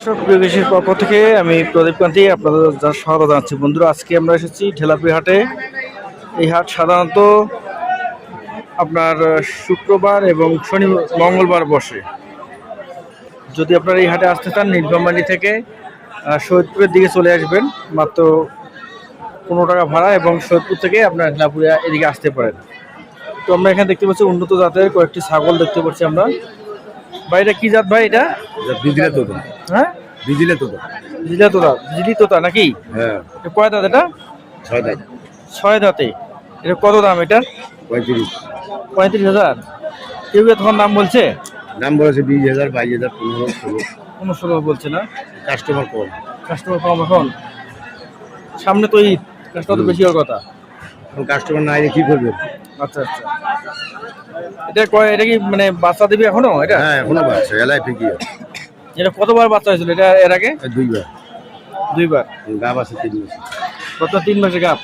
প্রিয়দেশের পক্ষ থেকে আমি প্রদীপ কান্তি আপনাদের যা স্বাগত জানাচ্ছি। বন্ধুরা, আজকে আমরা এসেছি ঠেলাপি হাটে। এই হাট সাধারণত আপনার শুক্রবার এবং শনি, মঙ্গলবার বসে। যদি আপনারা এই হাটে আসতে চান, নীলফামারী থেকে সৈয়দপুরের দিকে চলে আসবেন। মাত্র পনেরো টাকা ভাড়া এবং সৈয়দপুর থেকে আপনার ঢেলাপুরিয়া এদিকে আসতে পারেন। তো আমরা এখানে দেখতে পাচ্ছি উন্নত জাতের কয়েকটি ছাগল দেখতে পাচ্ছি আমরা। ভাই এটা কি জাত ভাই এটা? বিজলে তোতা। হ্যাঁ? বিজলে তোতা। বিজলা তোতা বিজলি তোতা নাকি? হ্যাঁ। এটা কয় দাঁত এটা? ছয় দাঁত। ছয় দাঁতে। এটা কত দাম এটা? পঁয়ত্রিশ। পঁয়ত্রিশ হাজার। কেউ তখন দাম বলছে? নাম বলেছে বিশ হাজার বাইশ হাজার পনেরো ষোলো। কোনো ষোলো বলছে না? কাস্টমার কম। কাস্টমার কম এখন। সামনে তো ঈদ কাস্টমার তো বেশি হওয়ার কথা। এখন কাস্টমার না এলে কি করবে? আচ্ছা আচ্ছা। এটা কয় এটা কি মানে বাচ্চা দিবি এখনও? এটা? হ্যাঁ এখনও বাড়ছে এলাই ফিকি এটা কতবার বাচ্চা হয়েছিল? এটা এর আগে? দুইবার। দুইবার? গাব আছে তিন মাস। কত? তিন মাসে গাপ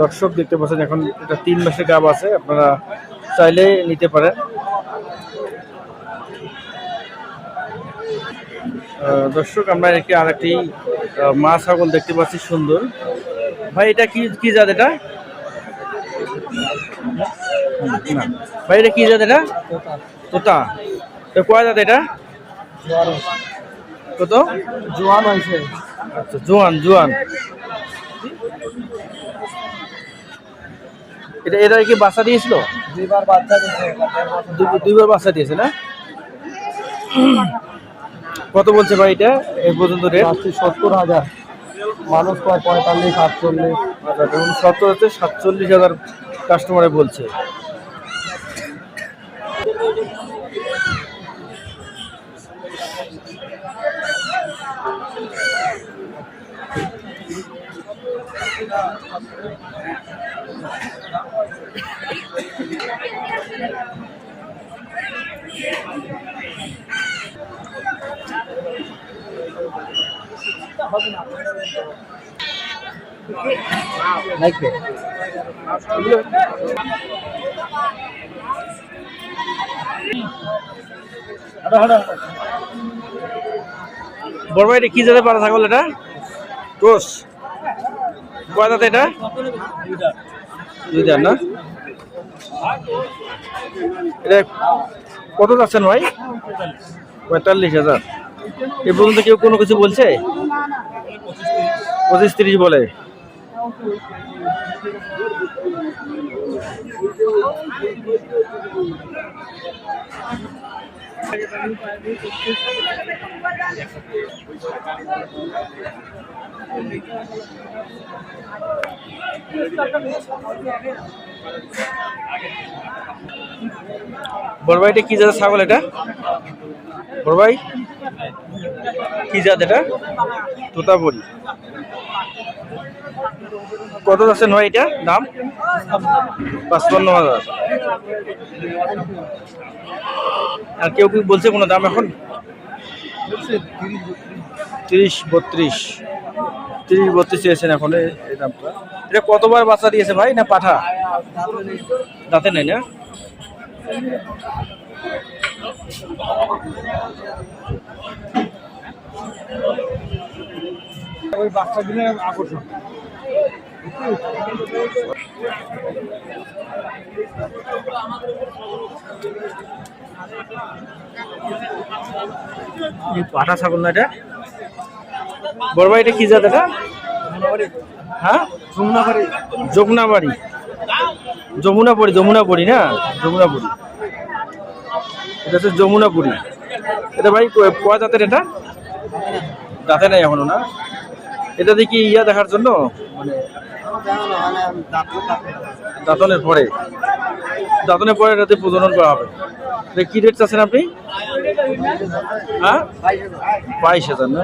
দর্শক দেখতে পাচ্ছেন এখন এটা তিন মাসের গাব আছে। আপনারা চাইলে নিতে পারেন। দর্শক আমরা একটি আরেকটি মা ছাগল দেখতে পাচ্ছি সুন্দর। ভাই এটা কি কি জাত এটা। ভাই এটা কি জাত এটা? তোতা। তো কয় জাত এটা? কত? জোয়ান হয়েছে। আচ্ছা জোয়ান জোয়ান। এটা এটা কি বাচ্চা দিয়েছিল? দুইবার বাচ্চা দিয়েছে। দুইবার বাচ্চা দিয়েছে না? কত বলছে ভাই এটা? এই পর্যন্ত রেট? সত্তর হাজার। মানুষ কয় পঁয়তাল্লিশ সাতচল্লিশ আচ্ছা সত্তর হচ্ছে সাতচল্লিশ হাজার কাস্টমারে বলছে। লাগবে বড় ভাই কি জাতের পাড়া ছাগল এটা? ক্রোস। কয় দাঁত এটা? দুই দাঁত না? এটা কত যাচ্ছেন ভাই? পঁয়তাল্লিশ হাজার। এ পর্যন্ত কেউ কোনো কিছু বলছে? পঁচিশ তিরিশ বলে। বড় ভাই এটা কি জাতের ছাগল এটা? বড় ভাই? কি জাত এটা? তোতাপুরি। কত যাচ্ছেন ভাই এটা? দাম? পাঁচপান্ন হাজার। আর কেউ কি বলছে কোনো দাম এখন? তিরিশ বত্রিশ। তিরিশ বত্রিশ। চেয়েছেন এখন এই দামটা। এটা কতবার বাচ্চা দিয়েছে ভাই না পাঠা? দাঁতে নেই না? ওই আকর্ষণ। পাঠা ছাগল না এটা? বড় ভাই এটা কি জাত এটা? হ্যাঁ? যমুনাবাড়ি। যমুনাবাড়ি যমুনাপুরি যমুনাপুরি না? যমুনাপুরি এটা হচ্ছে যমুনাপুরি এটা ভাই কয় দাঁতের এটা? দাঁতে নাই এখনও না? এটা দেখি ইয়া দেখার জন্য? দাঁতনের পরে। দাঁতনের পরে এটাতে প্রজনন করা হবে। কি রেট চাচ্ছেন আপনি? হ্যাঁ? বাইশ হাজার না?